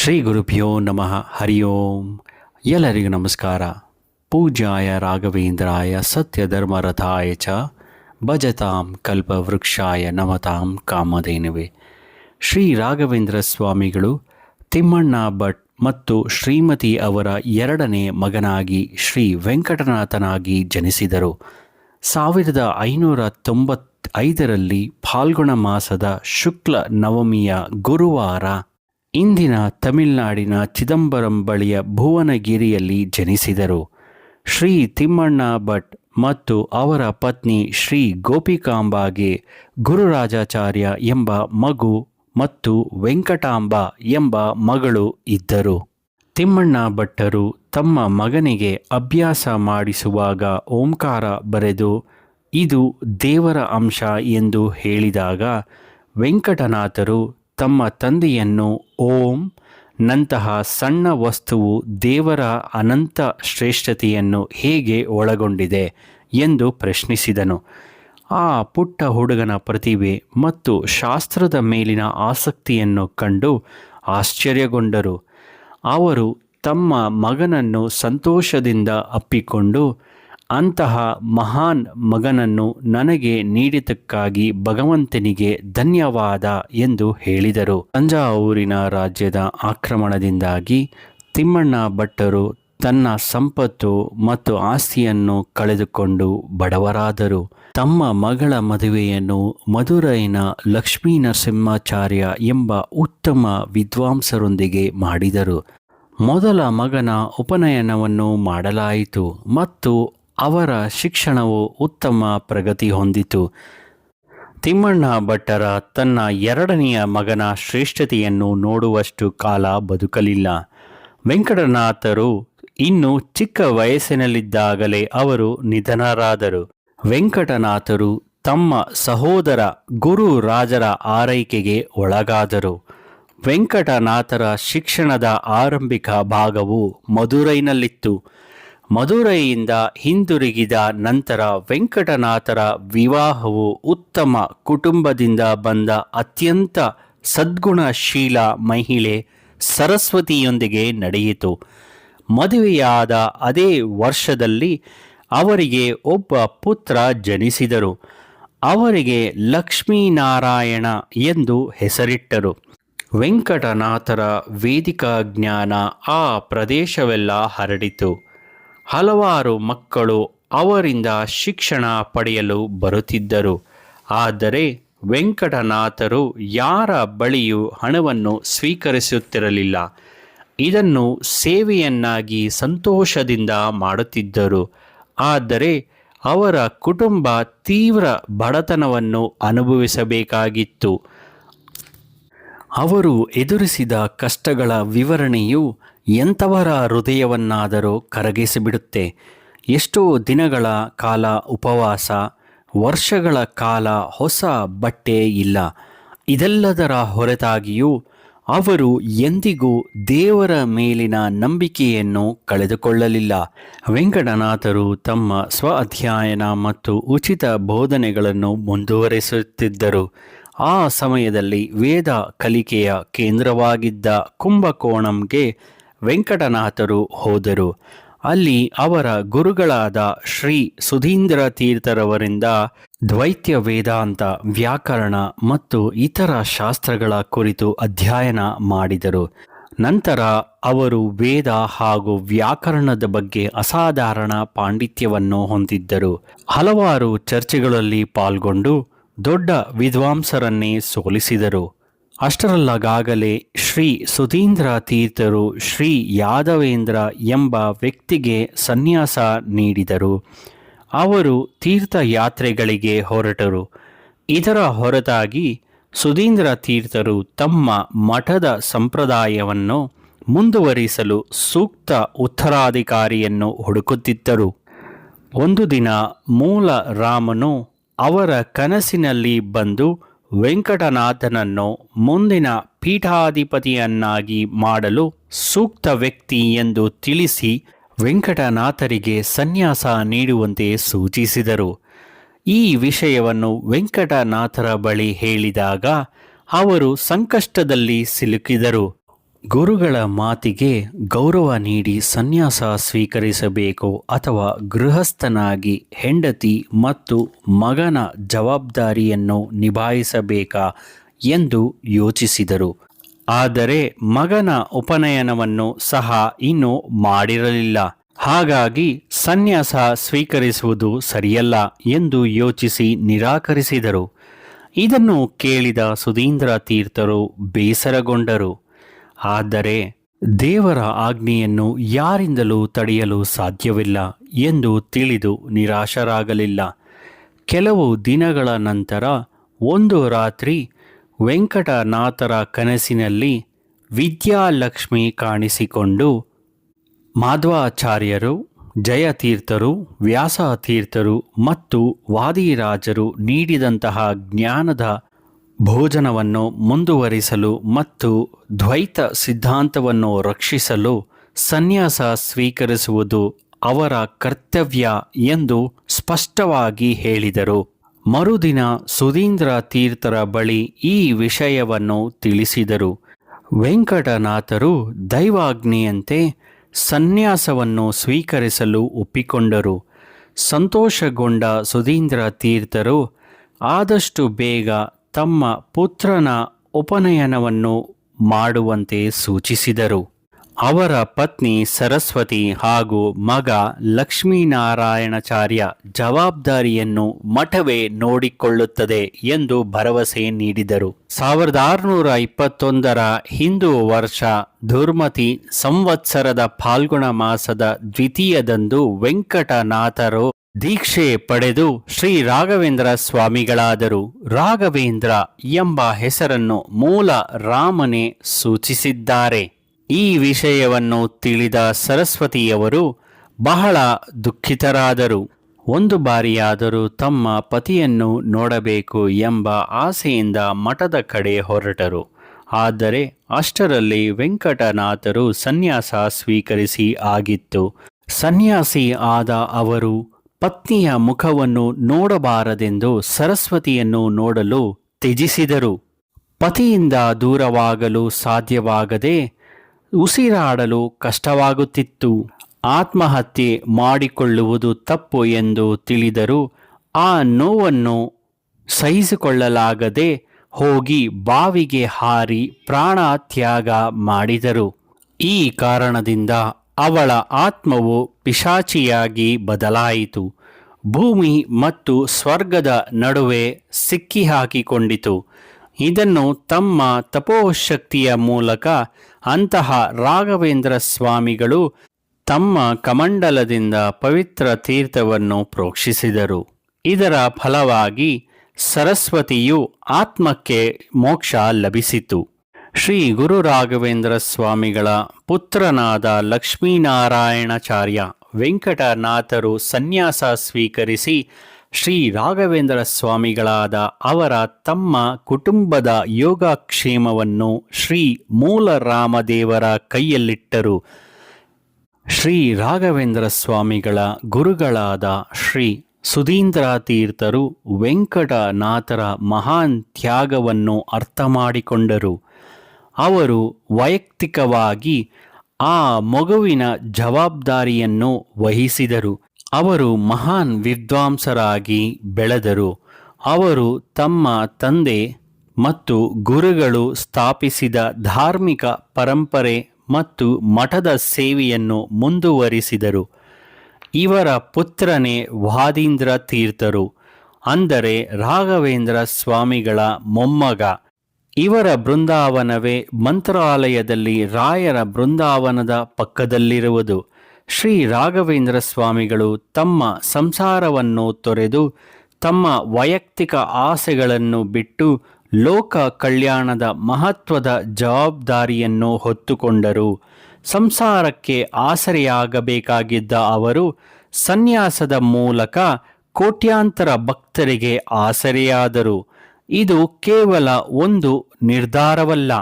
ಶ್ರೀ ಗುರುಭ್ಯೋ ನಮಃ. ಹರಿ ಓಂ. ಎಲ್ಲರಿಗೂ ನಮಸ್ಕಾರ. ಪೂಜಾಯ ರಾಘವೇಂದ್ರಾಯ ಸತ್ಯಧರ್ಮರಥಾಯ ಚ ಭಜತಾಂ ಕಲ್ಪವೃಕ್ಷಾಯ ನಮತಾಂ ಕಾಮಧೇನುವೆ. ಶ್ರೀ ರಾಘವೇಂದ್ರ ಸ್ವಾಮಿಗಳು ತಿಮ್ಮಣ್ಣ ಭಟ್ ಮತ್ತು ಶ್ರೀಮತಿ ಅವರ ಎರಡನೇ ಮಗನಾಗಿ ಶ್ರೀ ವೆಂಕಟನಾಥನಾಗಿ ಜನಿಸಿದರು. ಸಾವಿರದ ಐನೂರ ತೊಂಬತ್ತೈದರಲ್ಲಿ ಫಾಲ್ಗುಣ ಮಾಸದ ಶುಕ್ಲ ನವಮಿಯ ಗುರುವಾರ ಇಂದಿನ ತಮಿಳುನಾಡಿನ ಚಿದಂಬರಂ ಬಳಿಯ ಭುವನಗಿರಿಯಲ್ಲಿ ಜನಿಸಿದರು. ಶ್ರೀ ತಿಮ್ಮಣ್ಣ ಭಟ್ ಮತ್ತು ಅವರ ಪತ್ನಿ ಶ್ರೀ ಗೋಪಿಕಾಂಬಾಗೆ ಗುರುರಾಜಾಚಾರ್ಯ ಎಂಬ ಮಗು ಮತ್ತು ವೆಂಕಟಾಂಬ ಎಂಬ ಮಗಳು ಇದ್ದರು. ತಿಮ್ಮಣ್ಣ ಭಟ್ಟರು ತಮ್ಮ ಮಗನಿಗೆ ಅಭ್ಯಾಸ ಮಾಡಿಸುವಾಗ ಓಂಕಾರ ಬರೆದು, ಇದು ದೇವರ ಅಂಶ ಎಂದು ಹೇಳಿದಾಗ ವೆಂಕಟನಾಥರು ತಮ್ಮ ತಂದೆಯನ್ನು ಓಂ, ನಂತಹ ಸಣ್ಣ ವಸ್ತುವು ದೇವರ ಅನಂತ ಶ್ರೇಷ್ಠತೆಯನ್ನು ಹೇಗೆ ಒಳಗೊಂಡಿದೆ ಎಂದು ಪ್ರಶ್ನಿಸಿದನು. ಆ ಪುಟ್ಟ ಹುಡುಗನ ಪ್ರತಿಭೆ ಮತ್ತು ಶಾಸ್ತ್ರದ ಮೇಲಿನ ಆಸಕ್ತಿಯನ್ನು ಕಂಡು ಆಶ್ಚರ್ಯಗೊಂಡರು. ಅವರು ತಮ್ಮ ಮಗನನ್ನು ಸಂತೋಷದಿಂದ ಅಪ್ಪಿಕೊಂಡು ಅಂತಹ ಮಹಾನ್ ಮಗನನ್ನು ನನಗೆ ನೀಡಿದ್ದಕ್ಕಾಗಿ ಭಗವಂತನಿಗೆ ಧನ್ಯವಾದ ಎಂದು ಹೇಳಿದರು. ತಂಜಾವೂರಿನ ರಾಜ್ಯದ ಆಕ್ರಮಣದಿಂದಾಗಿ ತಿಮ್ಮಣ್ಣ ಭಟ್ಟರು ತನ್ನ ಸಂಪತ್ತು ಮತ್ತು ಆಸ್ತಿಯನ್ನು ಕಳೆದುಕೊಂಡು ಬಡವರಾದರು. ತಮ್ಮ ಮಗಳ ಮದುವೆಯನ್ನು ಮಧುರೈನ ಲಕ್ಷ್ಮೀ ನರಸಿಂಹಾಚಾರ್ಯ ಎಂಬ ಉತ್ತಮ ವಿದ್ವಾಂಸರೊಂದಿಗೆ ಮಾಡಿದರು. ಮೊದಲ ಮಗನ ಉಪನಯನವನ್ನು ಮಾಡಲಾಯಿತು ಮತ್ತು ಅವರ ಶಿಕ್ಷಣವು ಉತ್ತಮ ಪ್ರಗತಿ ಹೊಂದಿತು. ತಿಮ್ಮಣ್ಣ ಭಟ್ಟರ ತನ್ನ ಎರಡನೆಯ ಮಗನ ಶ್ರೇಷ್ಠತೆಯನ್ನು ನೋಡುವಷ್ಟು ಕಾಲ ಬದುಕಲಿಲ್ಲ. ವೆಂಕಟನಾಥರು ಇನ್ನು ಚಿಕ್ಕ ವಯಸ್ಸಿನಲ್ಲಿದ್ದಾಗಲೇ ಅವರು ನಿಧನರಾದರು. ವೆಂಕಟನಾಥರು ತಮ್ಮ ಸಹೋದರ ಗುರು ರಾಜರ ಆರೈಕೆಗೆ ಒಳಗಾದರು. ವೆಂಕಟನಾಥರ ಶಿಕ್ಷಣದ ಆರಂಭಿಕ ಭಾಗವು ಮಧುರೈನಲ್ಲಿತ್ತು ಮಧುರೈಯಿಂದ ಹಿಂದಿರುಗಿದ ನಂತರ ವೆಂಕಟನಾಥರ ವಿವಾಹವು ಉತ್ತಮ ಕುಟುಂಬದಿಂದ ಬಂದ ಅತ್ಯಂತ ಸದ್ಗುಣಶೀಲ ಮಹಿಳೆ ಸರಸ್ವತಿಯೊಂದಿಗೆ ನಡೆಯಿತು. ಮದುವೆಯಾದ ಅದೇ ವರ್ಷದಲ್ಲಿ ಅವರಿಗೆ ಒಬ್ಬ ಪುತ್ರ ಜನಿಸಿದರು. ಅವರಿಗೆ ಲಕ್ಷ್ಮೀನಾರಾಯಣ ಎಂದು ಹೆಸರಿಟ್ಟರು. ವೆಂಕಟನಾಥರ ವೇದಿಕಾ ಜ್ಞಾನ ಆ ಪ್ರದೇಶವೆಲ್ಲ ಹರಡಿತು. ಹಲವಾರು ಮಕ್ಕಳು ಅವರಿಂದ ಶಿಕ್ಷಣ ಪಡೆಯಲು ಬರುತ್ತಿದ್ದರು. ಆದರೆ ವೆಂಕಟನಾಥರು ಯಾರ ಬಳಿಯೂ ಹಣವನ್ನು ಸ್ವೀಕರಿಸುತ್ತಿರಲಿಲ್ಲ. ಇದನ್ನು ಸೇವೆಯನ್ನಾಗಿ ಸಂತೋಷದಿಂದ ಮಾಡುತ್ತಿದ್ದರು. ಆದರೆ ಅವರ ಕುಟುಂಬ ತೀವ್ರ ಬಡತನವನ್ನು ಅನುಭವಿಸಬೇಕಾಗಿತ್ತು. ಅವರು ಎದುರಿಸಿದ ಕಷ್ಟಗಳ ವಿವರಣೆಯು ಎಂಥವರ ಹೃದಯವನ್ನಾದರೂ ಕರಗಿಸಿಬಿಡುತ್ತೆ. ಎಷ್ಟೋ ದಿನಗಳ ಕಾಲ ಉಪವಾಸ, ವರ್ಷಗಳ ಕಾಲ ಹೊಸ ಬಟ್ಟೆ ಇಲ್ಲ. ಇದೆಲ್ಲದರ ಹೊರತಾಗಿಯೂ ಅವರು ಎಂದಿಗೂ ದೇವರ ಮೇಲಿನ ನಂಬಿಕೆಯನ್ನು ಕಳೆದುಕೊಳ್ಳಲಿಲ್ಲ. ವೆಂಕಟನಾಥರು ತಮ್ಮ ಸ್ವ ಅಧ್ಯಯನ ಮತ್ತು ಉಚಿತ ಬೋಧನೆಗಳನ್ನು ಮುಂದುವರಿಸುತ್ತಿದ್ದರು. ಆ ಸಮಯದಲ್ಲಿ ವೇದ ಕಲಿಕೆಯ ಕೇಂದ್ರವಾಗಿದ್ದ ಕುಂಭಕೋಣಂಗೆ ವೆಂಕಟನಾಥರು ಹೋದರು. ಅಲ್ಲಿ ಅವರ ಗುರುಗಳಾದ ಶ್ರೀ ಸುಧೀಂದ್ರ ತೀರ್ಥರವರಿಂದ ದ್ವೈತ್ಯ ವೇದಾಂತ ವ್ಯಾಕರಣ ಮತ್ತು ಇತರ ಶಾಸ್ತ್ರಗಳ ಕುರಿತು ಅಧ್ಯಯನ ಮಾಡಿದರು. ನಂತರ ಅವರು ವೇದ ಹಾಗೂ ವ್ಯಾಕರಣದ ಬಗ್ಗೆ ಅಸಾಧಾರಣ ಪಾಂಡಿತ್ಯವನ್ನು ಹೊಂದಿದ್ದರು. ಹಲವಾರು ಚರ್ಚೆಗಳಲ್ಲಿ ಪಾಲ್ಗೊಂಡು ದೊಡ್ಡ ವಿದ್ವಾಂಸರನ್ನೇ ಸೋಲಿಸಿದರು. ಅಷ್ಟರಲ್ಲಾಗಲೇ ಶ್ರೀ ಸುಧೀಂದ್ರ ತೀರ್ಥರು ಶ್ರೀ ಯಾದವೇಂದ್ರ ಎಂಬ ವ್ಯಕ್ತಿಗೆ ಸನ್ಯಾಸ ನೀಡಿದರು. ಅವರು ತೀರ್ಥಯಾತ್ರೆಗಳಿಗೆ ಹೊರಟರು. ಇದರ ಹೊರತಾಗಿ ಸುಧೀಂದ್ರ ತೀರ್ಥರು ತಮ್ಮ ಮಠದ ಸಂಪ್ರದಾಯವನ್ನು ಮುಂದುವರಿಸಲು ಸೂಕ್ತ ಉತ್ತರಾಧಿಕಾರಿಯನ್ನು ಹುಡುಕುತ್ತಿದ್ದರು. ಒಂದು ದಿನ ಮೂಲ ರಾಮನು ಅವರ ಕನಸಿನಲ್ಲಿ ಬಂದು ವೆಂಕಟನಾಥನನ್ನು ಮುಂದಿನ ಪೀಠಾಧಿಪತಿಯನ್ನಾಗಿ ಮಾಡಲು ಸೂಕ್ತ ವ್ಯಕ್ತಿ ಎಂದು ತಿಳಿಸಿ ವೆಂಕಟನಾಥರಿಗೆ ಸನ್ಯಾಸ ನೀಡುವಂತೆ ಸೂಚಿಸಿದರು. ಈ ವಿಷಯವನ್ನು ವೆಂಕಟನಾಥರ ಬಳಿ ಹೇಳಿದಾಗ ಅವರು ಸಂಕಷ್ಟದಲ್ಲಿ ಸಿಲುಕಿದರು. ಗುರುಗಳ ಮಾತಿಗೆ ಗೌರವ ನೀಡಿ ಸನ್ಯಾಸ ಸ್ವೀಕರಿಸಬೇಕು ಅಥವಾ ಗೃಹಸ್ಥನಾಗಿ ಹೆಂಡತಿ ಮತ್ತು ಮಗನ ಜವಾಬ್ದಾರಿಯನ್ನು ನಿಭಾಯಿಸಬೇಕಾ ಎಂದು ಯೋಚಿಸಿದರು. ಆದರೆ ಮಗನ ಉಪನಯನವನ್ನು ಸಹ ಇನ್ನೂ ಮಾಡಿರಲಿಲ್ಲ. ಹಾಗಾಗಿ ಸನ್ಯಾಸ ಸ್ವೀಕರಿಸುವುದು ಸರಿಯಲ್ಲ ಎಂದು ಯೋಚಿಸಿ ನಿರಾಕರಿಸಿದರು. ಇದನ್ನು ಕೇಳಿದ ಸುಧೀಂದ್ರ ತೀರ್ಥರು ಬೇಸರಗೊಂಡರು. ಆದರೆ ದೇವರ ಆಜ್ಞೆಯನ್ನು ಯಾರಿಂದಲೂ ತಡೆಯಲು ಸಾಧ್ಯವಿಲ್ಲ ಎಂದು ತಿಳಿದು ನಿರಾಶರಾಗಲಿಲ್ಲ. ಕೆಲವು ದಿನಗಳ ನಂತರ ಒಂದು ರಾತ್ರಿ ವೆಂಕಟನಾಥರ ಕನಸಿನಲ್ಲಿ ವಿದ್ಯಾಲಕ್ಷ್ಮಿ ಕಾಣಿಸಿಕೊಂಡು ಮಾಧ್ವಾಚಾರ್ಯರು, ಜಯತೀರ್ಥರು, ವ್ಯಾಸತೀರ್ಥರು ಮತ್ತು ವಾದಿರಾಜರು ನೀಡಿದಂತಹ ಜ್ಞಾನದ ಭೋಜನವನ್ನು ಮುಂದುವರಿಸಲು ಮತ್ತು ದ್ವೈತ ಸಿದ್ಧಾಂತವನ್ನು ರಕ್ಷಿಸಲು ಸನ್ಯಾಸ ಸ್ವೀಕರಿಸುವುದು ಅವರ ಕರ್ತವ್ಯ ಎಂದು ಸ್ಪಷ್ಟವಾಗಿ ಹೇಳಿದರು. ಮರುದಿನ ಸುಧೀಂದ್ರ ತೀರ್ಥರ ಬಳಿ ಈ ವಿಷಯವನ್ನು ತಿಳಿಸಿದರು. ವೆಂಕಟನಾಥರು ದೈವಾಜ್ಞೆಯಂತೆ ಸನ್ಯಾಸವನ್ನು ಸ್ವೀಕರಿಸಲು ಒಪ್ಪಿಕೊಂಡರು. ಸಂತೋಷಗೊಂಡ ಸುಧೀಂದ್ರ ತೀರ್ಥರು ಆದಷ್ಟು ಬೇಗ ತಮ್ಮ ಪುತ್ರನ ಉಪನಯನವನ್ನು ಮಾಡುವಂತೆ ಸೂಚಿಸಿದರು. ಅವರ ಪತ್ನಿ ಸರಸ್ವತಿ ಹಾಗೂ ಮಗ ಲಕ್ಷ್ಮೀನಾರಾಯಣಾಚಾರ್ಯ ಜವಾಬ್ದಾರಿಯನ್ನು ಮಠವೇ ನೋಡಿಕೊಳ್ಳುತ್ತದೆ ಎಂದು ಭರವಸೆ ನೀಡಿದರು. ಸಾವಿರದ ಆರುನೂರ ಇಪ್ಪತ್ತೊಂದರ ಹಿಂದೂ ವರ್ಷ ದುರ್ಮತಿ ಸಂವತ್ಸರದ ಫಾಲ್ಗುಣ ಮಾಸದ ದ್ವಿತೀಯದಂದು ವೆಂಕಟನಾಥರು ದೀಕ್ಷೆ ಪಡೆದು ಶ್ರೀ ರಾಘವೇಂದ್ರ ಸ್ವಾಮಿಗಳಾದರು. ರಾಘವೇಂದ್ರ ಎಂಬ ಹೆಸರನ್ನು ಮೂಲ ರಾಮನೇ ಸೂಚಿಸಿದ್ದಾರೆ. ಈ ವಿಷಯವನ್ನು ತಿಳಿದ ಸರಸ್ವತಿಯವರು ಬಹಳ ದುಃಖಿತರಾದರು. ಒಂದು ಬಾರಿಯಾದರೂ ತಮ್ಮ ಪತಿಯನ್ನು ನೋಡಬೇಕು ಎಂಬ ಆಸೆಯಿಂದ ಮಠದ ಕಡೆ ಹೊರಟರು. ಆದರೆ ಅಷ್ಟರಲ್ಲಿ ವೆಂಕಟನಾಥರು ಸನ್ಯಾಸ ಸ್ವೀಕರಿಸಿ ಆಗಿತ್ತು. ಸನ್ಯಾಸಿ ಆದ ಅವರು ಪತ್ನಿಯ ಮುಖವನ್ನು ನೋಡಬಾರದೆಂದು ಸರಸ್ವತಿಯನ್ನು ನೋಡಲು ತ್ಯಜಿಸಿದರು. ಪತಿಯಿಂದ ದೂರವಾಗಲು ಸಾಧ್ಯವಾಗದೆ ಉಸಿರಾಡಲು ಕಷ್ಟವಾಗುತ್ತಿತ್ತು. ಆತ್ಮಹತ್ಯೆ ಮಾಡಿಕೊಳ್ಳುವುದು ತಪ್ಪು ಎಂದು ತಿಳಿದರು ಆ ನೋವನ್ನು ಸಹಿಸಿಕೊಳ್ಳಲಾಗದೆ ಹೋಗಿ ಬಾವಿಗೆ ಹಾರಿ ಪ್ರಾಣ ತ್ಯಾಗ ಮಾಡಿದರು. ಈ ಕಾರಣದಿಂದ ಅವಳ ಆತ್ಮವು ಪಿಶಾಚಿಯಾಗಿ ಬದಲಾಯಿತು. ಭೂಮಿ ಮತ್ತು ಸ್ವರ್ಗದ ನಡುವೆ ಸಿಕ್ಕಿಹಾಕಿಕೊಂಡಿತು. ಇದನ್ನು ತಮ್ಮ ತಪೋಶಕ್ತಿಯ ಮೂಲಕ ಅಂತಹ ರಾಘವೇಂದ್ರ ಸ್ವಾಮಿಗಳು ತಮ್ಮ ಕಮಂಡಲದಿಂದ ಪವಿತ್ರ ತೀರ್ಥವನ್ನು ಪ್ರೋಕ್ಷಿಸಿದರು. ಇದರ ಫಲವಾಗಿ ಸರಸ್ವತಿಯು ಆತ್ಮಕ್ಕೆ ಮೋಕ್ಷ ಲಭಿಸಿತು. ಶ್ರೀ ಗುರು ರಾಘವೇಂದ್ರ ಸ್ವಾಮಿಗಳ ಪುತ್ರನಾದ ಲಕ್ಷ್ಮೀನಾರಾಯಣಾಚಾರ್ಯ ವೆಂಕಟನಾಥರು ಸನ್ಯಾಸ ಸ್ವೀಕರಿಸಿ ಶ್ರೀ ರಾಘವೇಂದ್ರ ಸ್ವಾಮಿಗಳಾದ ಅವರ ತಮ್ಮ ಕುಟುಂಬದ ಯೋಗಕ್ಷೇಮವನ್ನು ಶ್ರೀ ಮೂಲರಾಮದೇವರ ಕೈಯಲ್ಲಿಟ್ಟರು. ಶ್ರೀ ರಾಘವೇಂದ್ರ ಸ್ವಾಮಿಗಳ ಗುರುಗಳಾದ ಶ್ರೀ ಸುಧೀಂದ್ರ ತೀರ್ಥರು ವೆಂಕಟನಾಥರ ಮಹಾನ್ ತ್ಯಾಗವನ್ನು ಅರ್ಥ ಮಾಡಿಕೊಂಡರು. ಅವರು ವೈಯಕ್ತಿಕವಾಗಿ ಆ ಮಗುವಿನ ಜವಾಬ್ದಾರಿಯನ್ನು ವಹಿಸಿದರು. ಅವರು ಮಹಾನ್ ವಿದ್ವಾಂಸರಾಗಿ ಬೆಳೆದರು. ಅವರು ತಮ್ಮ ತಂದೆ ಮತ್ತು ಗುರುಗಳು ಸ್ಥಾಪಿಸಿದ ಧಾರ್ಮಿಕ ಪರಂಪರೆ ಮತ್ತು ಮಠದ ಸೇವೆಯನ್ನು ಮುಂದುವರಿಸಿದರು. ಇವರ ಪುತ್ರನೇ ವಾದೀಂದ್ರ ತೀರ್ಥರು, ಅಂದರೆ ರಾಘವೇಂದ್ರ ಸ್ವಾಮಿಗಳ ಮೊಮ್ಮಗ. ಇವರ ಬೃಂದಾವನವೇ ಮಂತ್ರಾಲಯದಲ್ಲಿ ರಾಯರ ಬೃಂದಾವನದ ಪಕ್ಕದಲ್ಲಿರುವುದು. ಶ್ರೀ ರಾಘವೇಂದ್ರ ಸ್ವಾಮಿಗಳು ತಮ್ಮ ಸಂಸಾರವನ್ನು ತೊರೆದು ತಮ್ಮ ವೈಯಕ್ತಿಕ ಆಸೆಗಳನ್ನು ಬಿಟ್ಟು ಲೋಕ ಕಲ್ಯಾಣದ ಮಹತ್ವದ ಜವಾಬ್ದಾರಿಯನ್ನು ಹೊತ್ತುಕೊಂಡರು. ಸಂಸಾರಕ್ಕೆ ಆಸರೆಯಾಗಬೇಕಾಗಿದ್ದ ಅವರು ಸನ್ಯಾಸದ ಮೂಲಕ ಕೋಟ್ಯಾಂತರ ಭಕ್ತರಿಗೆ ಆಸರೆಯಾದರು. ಇದು ಕೇವಲ ಒಂದು ನಿರ್ಧಾರವಲ್ಲ,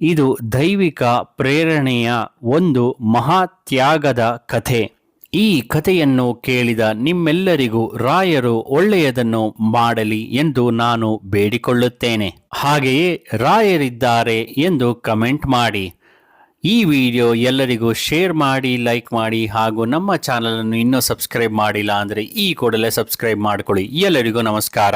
ಇದು ದೈವಿಕ ಪ್ರೇರಣೆಯ ಒಂದು ಮಹಾತ್ಯಾಗದ ಕಥೆ. ಈ ಕಥೆಯನ್ನು ಕೇಳಿದ ನಿಮ್ಮೆಲ್ಲರಿಗೂ ರಾಯರು ಒಳ್ಳೆಯದನ್ನು ಮಾಡಲಿ ಎಂದು ನಾನು ಬೇಡಿಕೊಳ್ಳುತ್ತೇನೆ. ಹಾಗೆಯೇ ರಾಯರಿದ್ದಾರೆ ಎಂದು ಕಮೆಂಟ್ ಮಾಡಿ. ಈ ವಿಡಿಯೋ ಎಲ್ಲರಿಗೂ ಶೇರ್ ಮಾಡಿ, ಲೈಕ್ ಮಾಡಿ ಹಾಗೂ ನಮ್ಮ ಚಾನಲನ್ನು ಇನ್ನೂ ಸಬ್ಸ್ಕ್ರೈಬ್ ಮಾಡಿಲ್ಲ ಅಂದರೆ ಈ ಕೂಡಲೇ ಸಬ್ಸ್ಕ್ರೈಬ್ ಮಾಡಿಕೊಳ್ಳಿ. ಎಲ್ಲರಿಗೂ ನಮಸ್ಕಾರ.